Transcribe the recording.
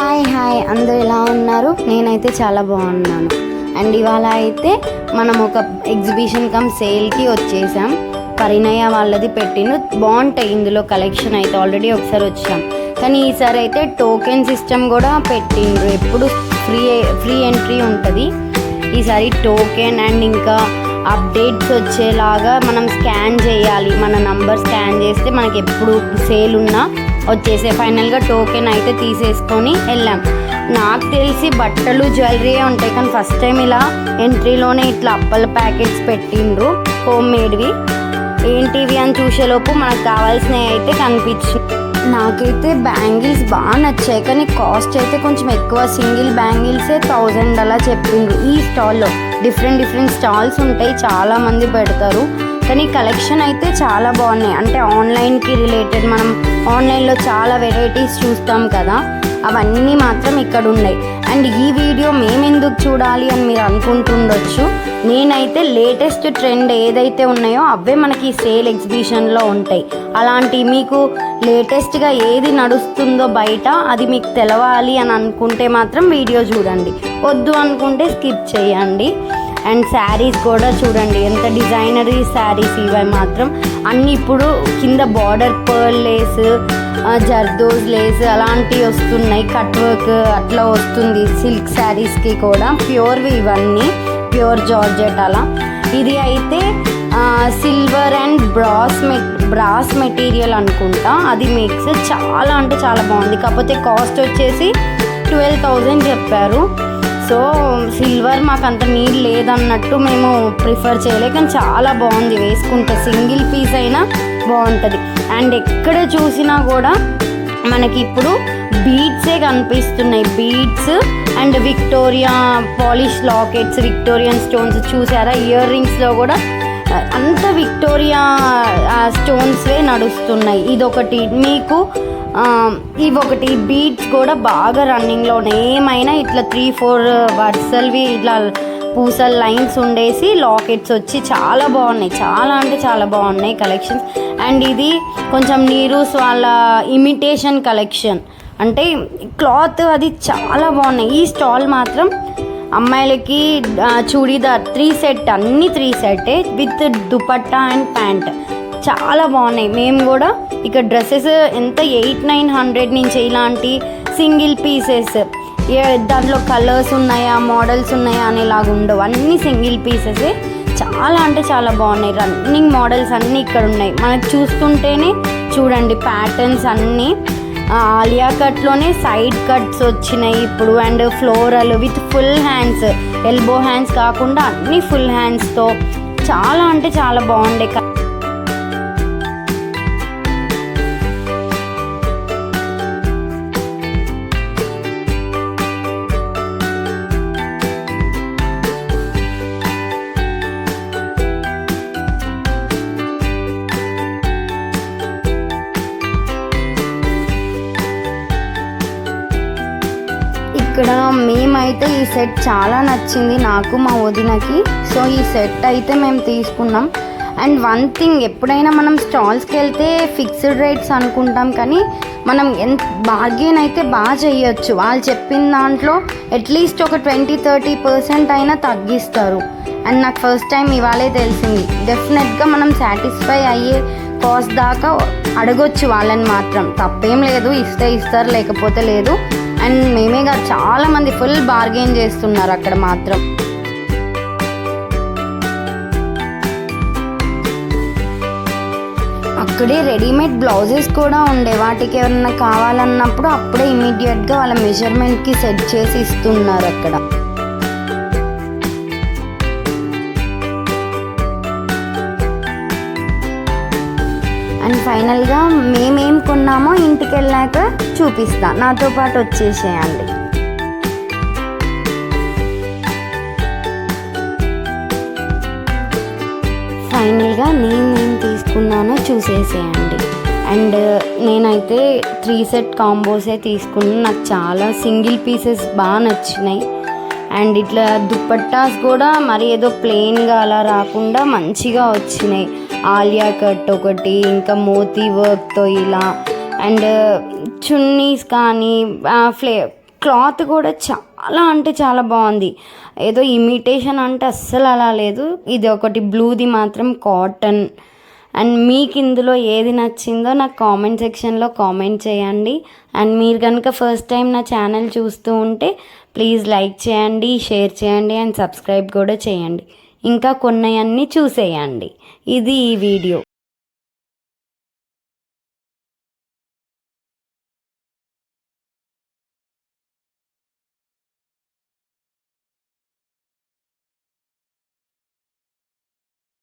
Hi hi అందరు ఎలా ఉన్నారు? నేనైతే చాలా బాగున్నాను. అండ్ ఇవాళ అయితే మనం ఒక ఎగ్జిబిషన్ కమ్ సేల్కి వచ్చేసాం. పరిణయ వాళ్ళది పెట్టిండు. బాగుంటాయి ఇందులో కలెక్షన్ అయితే. ఆల్రెడీ ఒకసారి వచ్చాం. కానీ ఈసారి అయితే టోకెన్ సిస్టమ్ కూడా పెట్టిండ్రు ఎప్పుడు ఫ్రీ ఫ్రీ ఎంట్రీ ఉంటుంది. ఈసారి టోకెన్ అండ్ ఇంకా అప్డేట్స్ వచ్చేలాగా మనం స్కాన్ చేయాలి. మన నంబర్ స్కాన్ చేస్తే మనకి ఎప్పుడు సేల్ ఉన్నా వచ్చేసే ఫైనల్గా టోకెన్ అయితే తీసేసుకొని వెళ్ళాం. నాకు తెలిసి బట్టలు జ్యువెలరీ ఉంటాయి కానీ ఫస్ట్ టైం ఇలా ఎంట్రీలోనే ఇట్లా అప్పల ప్యాకెట్స్ పెట్టిండ్రు. హోమ్ మేడ్వి ఏంటివి అని చూసేలోపు మనకు కావాల్సినవి అయితే కనిపించింది నాకైతే బ్యాంగిల్స్ బాగా నచ్చాయి కానీ కాస్ట్ అయితే కొంచెం ఎక్కువ. సింగిల్ బ్యాంగిల్సే థౌజండ్ అలా చెప్పిండ్రు ఈ స్టాల్లో. డిఫరెంట్ డిఫరెంట్ స్టాల్స్ ఉంటాయి. చాలామంది పెడతారు. కానీ కలెక్షన్ అయితే చాలా బాగున్నాయి. అంటే ఆన్లైన్కి రిలేటెడ్ మనం ఆన్లైన్లో చాలా వెరైటీస్ చూస్తాం కదా అవన్నీ మాత్రం ఇక్కడ ఉన్నాయి. అండ్ ఈ వీడియో మేమెందుకు చూడాలి అని మీరు అనుకుంటుండొచ్చు. నేనైతే లేటెస్ట్ ట్రెండ్ ఏదైతే ఉన్నాయో అవే మనకి సేల్ ఎగ్జిబిషన్లో ఉంటాయి. అలాంటి మీకు లేటెస్ట్గా ఏది నడుస్తుందో బయట అది మీకు తెలవాలి అని అనుకుంటే మాత్రం వీడియో చూడండి. వద్దు అనుకుంటే స్కిప్ చేయండి. అండ్ శారీస్ కూడా చూడండి ఎంత డిజైనరీ శారీస్ ఇవి మాత్రం. అన్నీ ఇప్పుడు కింద border pearl lace zardozi lace అలాంటివి వస్తున్నాయి కట్ వర్క్ అట్లా వస్తుంది సిల్క్ శారీస్కి కూడా. ప్యూర్వి ఇవన్నీ ప్యూర్ జార్జెట్ అలా. ఇది అయితే సిల్వర్ అండ్ బ్రాస్ మె బ్రాస్ మెటీరియల్ అనుకుంటా. అది మిక్స్ చాలా అంటే చాలా బాగుంది. కాకపోతే కాస్ట్ వచ్చేసి ట్వెల్వ్ థౌజండ్ చెప్పారు. సో సిల్వర్ మాకు అంత నీడ్ లేదన్నట్టు మేము ప్రిఫర్ చేయలే కానీ చాలా బాగుంది. వేసుకుంటే సింగిల్ పీస్ అయినా బాగుంటుంది. అండ్ ఎక్కడ చూసినా కూడా మనకి ఇప్పుడు బీడ్సే కనిపిస్తున్నాయి. Beads and Victoria polish lockets Victorian stones చూసారా? ఇయర్ రింగ్స్లో కూడా అంత విక్టోరియా స్టోన్స్వే నడుస్తున్నాయి. ఇదొకటి. మీకు ఇవి ఒకటి బీట్స్ కూడా బాగా రన్నింగ్లో ఉన్నాయి ఏమైనా ఇట్లా త్రీ ఫోర్ వర్సల్వి ఇట్లా పూసల్ లైన్స్ ఉండేసి లాకెట్స్ వచ్చి చాలా బాగున్నాయి. చాలా అంటే చాలా బాగున్నాయి కలెక్షన్స్ అండ్ ఇది కొంచెం నీరూస్ వాళ్ళ ఇమిటేషన్ కలెక్షన్ అంటే క్లాత్ అది చాలా బాగున్నాయి. ఈ స్టాల్ మాత్రం అమ్మాయిలకి చూడీదార్ త్రీ సెట్ అన్ని త్రీ సెట్టే విత్ దుపట్టా అండ్ ప్యాంట్ చాలా బాగున్నాయి. మేము కూడా ఇక్కడ డ్రెస్సెస్ ఎంత ఎయిట్ నైన్ హండ్రెడ్ నుంచి ఇలాంటి సింగిల్ పీసెస్. దాంట్లో కలర్స్ ఉన్నాయా మోడల్స్ ఉన్నాయా అనేలాగా ఉండవు. అన్ని సింగిల్ పీసెస్. చాలా అంటే చాలా బాగున్నాయి. రన్నింగ్ మోడల్స్ అన్నీ ఇక్కడ ఉన్నాయి. మనకు చూస్తుంటేనే చూడండి ప్యాటర్న్స్ అన్నీ. ఆలియా కట్లోనే సైడ్ కట్స్ వచ్చినాయి ఇప్పుడు. And floral with full hands. Elbow hands కాకుండా అన్ని ఫుల్ హ్యాండ్స్తో. చాలా అంటే చాలా బాగుండే ఇక్కడ మేమైతే ఈ సెట్ చాలా నచ్చింది నాకు మా వదినకి. సో ఈ సెట్ అయితే మేము తీసుకున్నాం. అండ్ వన్ థింగ్ ఎప్పుడైనా మనం స్టాల్స్కి వెళ్తే ఫిక్స్డ్ రేట్స్ అనుకుంటాం కానీ మనం ఎంత బార్గెన్ అయితే బాగా చేయొచ్చు. వాళ్ళు చెప్పిన దాంట్లో అట్లీస్ట్ ఒక ట్వంటీ థర్టీ పర్సెంట్ అయినా తగ్గిస్తారు. అండ్ నాకు ఫస్ట్ టైం ఇవాళే తెలిసింది. డెఫినెట్గా మనం సాటిస్ఫై అయ్యే కాస్ట్ దాకా అడగొచ్చు వాళ్ళని మాత్రం. తప్పేం లేదు ఇస్తే ఇస్తారు లేకపోతే లేదు. అండ్ మేమే కాదు చాలా మంది ఫుల్ బార్గెన్ చేస్తున్నారు అక్కడ మాత్రం. అక్కడే రెడీమేడ్ బ్లౌజెస్ కూడా ఉండే. వాటికి ఎవరన్నా కావాలన్నప్పుడు అప్పుడే ఇమీడియట్గా వాళ్ళ మెజర్మెంట్కి సెట్ చేసి ఇస్తున్నారు అక్కడ. అండ్ ఫైనల్గా మేమేం కొన్నామో ఇంటికి వెళ్ళాక చూపిస్తా. నాతో పాటు వచ్చేసేయండి. ఫైనల్గా నేను ఏం తీసుకున్నానో చూసేసేయండి. అండ్ నేనైతే త్రీ సెట్ కాంబోసే తీసుకున్నాను నాకు చాలా సింగిల్ పీసెస్ బాగా నచ్చినాయి. అండ్ ఇట్లా దుప్పట్టాస్ కూడా మరి ఏదో ప్లెయిన్గా అలా రాకుండా మంచిగా వచ్చినాయి. ఆలియా కట్ ఒకటి ఇంకా మోతీ వర్క్తో ఇలా. అండ్ చున్నీస్ కానీ ఫ్లే క్లాత్ కూడా చాలా అంటే చాలా బాగుంది. ఏదో ఇమిటేషన్ అంటే అస్సలు అలా లేదు. ఇది ఒకటి బ్లూది మాత్రం కాటన్. అండ్ మీకు ఇందులో ఏది నచ్చిందో నాకు కామెంట్ సెక్షన్లో కామెంట్ చేయండి. అండ్ మీరు కనుక ఫస్ట్ టైం నా ఛానల్ చూస్తూ ఉంటే ప్లీజ్ లైక్ చేయండి షేర్ చేయండి అండ్ సబ్స్క్రైబ్ కూడా చేయండి. ఇంకా కొన్ని అన్నీ చూసేయండి. ఇది ఈ వీడియో.